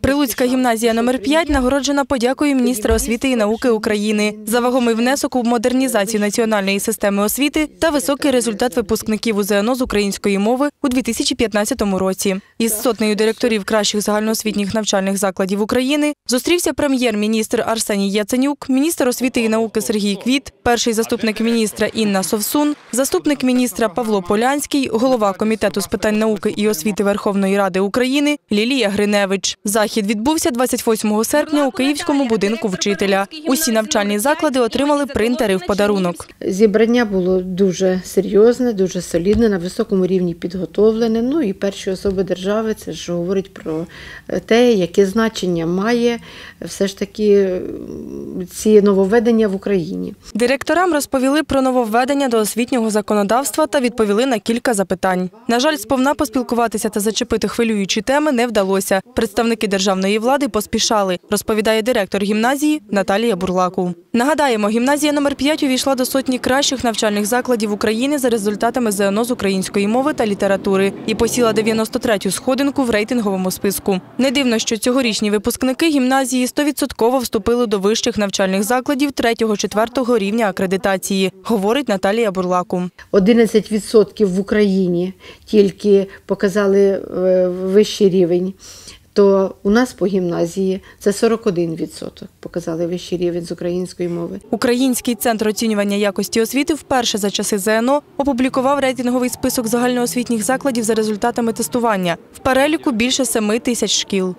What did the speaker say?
Прилуцька гімназія номер 5 нагороджена подякою міністра освіти і науки України за вагомий внесок у модернізацію національної системи освіти та високий результат випускників УЗНО з української мови у 2015 році. Із сотнею директорів кращих загальноосвітніх навчальних закладів України зустрівся прем'єр-міністр Арсеній Яценюк, міністр освіти і науки Сергій Квіт, перший заступник міністра Інна Совсун, заступник міністра Павло Полянський, голова комітету з питань науки і освіти Верховної Ради України Лілія Гриневич. Захід відбувся 28 серпня у Київському будинку вчителя. Усі навчальні заклади отримали принтери в подарунок. Зібрання було дуже серйозне, дуже солідне, на високому рівні підготовлене. Ну і перші особи держави це ж говорить про те, яке значення має все ж таки ці нововведення в Україні. Директорам розповіли про нововведення до освітнього законодавства та відповіли на кілька запитань. На жаль, сповна поспілкуватися та зачепити хвилюючі теми не вдалося. Представники державної влади поспішали, розповідає директор гімназії Наталія Бурлаку. Нагадаємо, гімназія номер 5 увійшла до сотні кращих навчальних закладів України за результатами ЗНО з української мови та літератури і посіла 93-ю сходинку в рейтинговому списку. Не дивно, що цьогорічні випускники гімназії 100% вступили до вищих навчальних закладів 3-4 рівня акредитації, говорить Наталія Бурлаку. 11% в Україні тільки показали е, вищий рівень. То у нас по гімназії це 41% показали вищий рівень з української мови. Український центр оцінювання якості освіти вперше за часи ЗНО опублікував рейтинговий список загальноосвітніх закладів за результатами тестування. В переліку більше 7 тисяч шкіл.